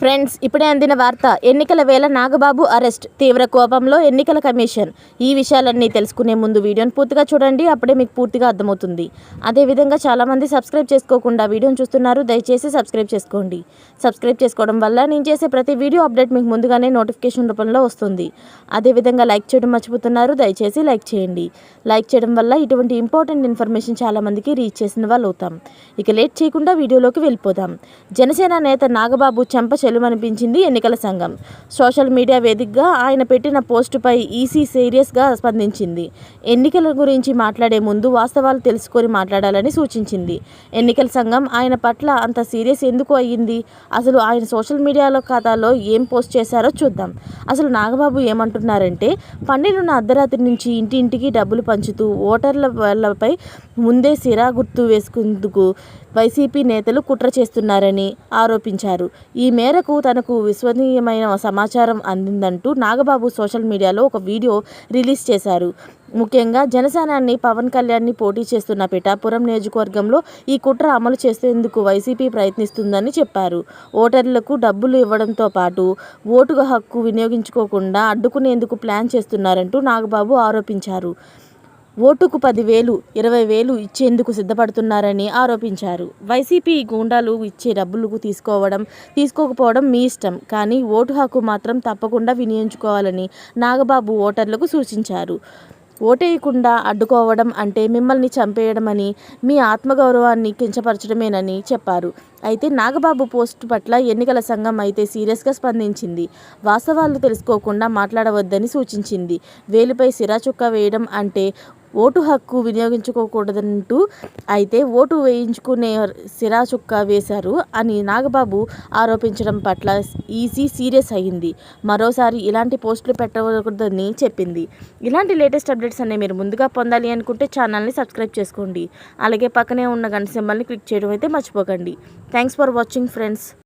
Friends ఇప్పుడే అందిన వార్త ఎన్నికల వేళ నాగబాబు అరెస్ట్ తీవ్ర కోపంలో ఎన్నికల కమిషన్. ఈ విషయాలన్నీ తెలుసుకునే ముందు వీడియోని పూర్తిగా చూడండి అప్పుడే మీకు పూర్తిగా అర్థమవుతుంది. అదేవిధంగా చాలామంది సబ్స్క్రైబ్ చేసుకోకుండా వీడియోని చూస్తున్నారు దయచేసి సబ్స్క్రైబ్ చేసుకోండి. సబ్స్క్రైబ్ చేసుకోవడం వల్ల నేను చేసే ప్రతి వీడియో అప్డేట్ మీకు ముందుగానే నోటిఫికేషన్ రూపంలో వస్తుంది. అదేవిధంగా లైక్ చేయడం మర్చిపోతున్నారు దయచేసి లైక్ చేయండి. లైక్ చేయడం వల్ల ఇటువంటి ఇంపార్టెంట్ ఇన్ఫర్మేషన్ చాలామందికి రీచ్ చేసిన వాళ్ళు అవుతాం ఇక లేట్ చేయకుండా వీడియోలోకి వెళ్ళిపోదాం. జనసేన నేత నాగబాబు చెంప చెలుమనిపించింది ఎన్నికల సంఘం. సోషల్ మీడియా వేదికగా ఆయన పెట్టిన పోస్టుపై ఈసీ సీరియస్గా స్పందించింది. ఎన్నికల గురించి మాట్లాడే ముందు వాస్తవాలు తెలుసుకొని మాట్లాడాలని సూచించింది. ఎన్నికల సంఘం ఆయన పట్ల అంత సీరియస్ ఎందుకు అయ్యింది? అసలు ఆయన సోషల్ మీడియాలో ఖాతాలో ఏం పోస్ట్ చేశారో చూద్దాం. అసలు నాగబాబు ఏమంటున్నారంటే పన్నెండున్న అర్ధరాత్రి నుంచి ఇంటింటికి డబ్బులు పంచుతూ ఓటర్ల వాళ్ళపై ముందే సిరా గుర్తు వేసుకుందుకు వైసీపీ నేతలు కుట్ర చేస్తున్నారని ఆరోపించారు. ఈ మేరకు తనకు విశ్వసనీయమైన సమాచారం అందిందంటూ నాగబాబు సోషల్ మీడియాలో ఒక వీడియో రిలీజ్ చేశారు. ముఖ్యంగా జనసేనాన్ని పవన్ కళ్యాణ్ని పోటీ చేస్తున్న పిఠాపురం నియోజకవర్గంలో ఈ కుట్ర అమలు చేసేందుకు వైసీపీ ప్రయత్నిస్తుందని చెప్పారు. ఓటర్లకు డబ్బులు ఇవ్వడంతో పాటు ఓటు హక్కు వినియోగించుకోకుండా అడ్డుకునేందుకు ప్లాన్ చేస్తున్నారంటూ నాగబాబు ఆరోపించారు. ఓటుకు పదివేలు ఇరవై వేలు ఇచ్చేందుకు సిద్ధపడుతున్నారని ఆరోపించారు. వైసీపీ గూండాలు ఇచ్చే డబ్బులు తీసుకోవడం తీసుకోకపోవడం మీ ఇష్టం కానీ ఓటు హక్కు మాత్రం తప్పకుండా వినియోగించుకోవాలని నాగబాబు ఓటర్లకు సూచించారు. ఓటేయకుండా అడ్డుకోవడం అంటే మిమ్మల్ని చంపేయడమని మీ ఆత్మగౌరవాన్ని కించపరచడమేనని చెప్పారు. అయితే నాగబాబు పోస్ట్ పట్ల ఎన్నికల సంఘం అయితే సీరియస్గా స్పందించింది. వాస్తవాలు తెలుసుకోకుండా మాట్లాడవద్దని సూచించింది. వేలుపై సిరాచుక్క వేయడం అంటే ఓటు హక్కు వినియోగించుకోకూడదంటూ అయితే ఓటు వేయించుకునే సిరా చుక్క వేశారు అని నాగబాబు ఆరోపించడం పట్ల ఈసీ సీరియస్ అయ్యింది. మరోసారి ఇలాంటి పోస్టులు పెట్టకూడదని చెప్పింది. ఇలాంటి లేటెస్ట్ అప్డేట్స్ అనేవి మీరు ముందుగా పొందాలి అనుకుంటే ఛానల్ని సబ్స్క్రైబ్ చేసుకోండి. అలాగే పక్కనే ఉన్న గంట సింబల్ని క్లిక్ చేయడం అయితే మర్చిపోకండి. Thanks for watching friends.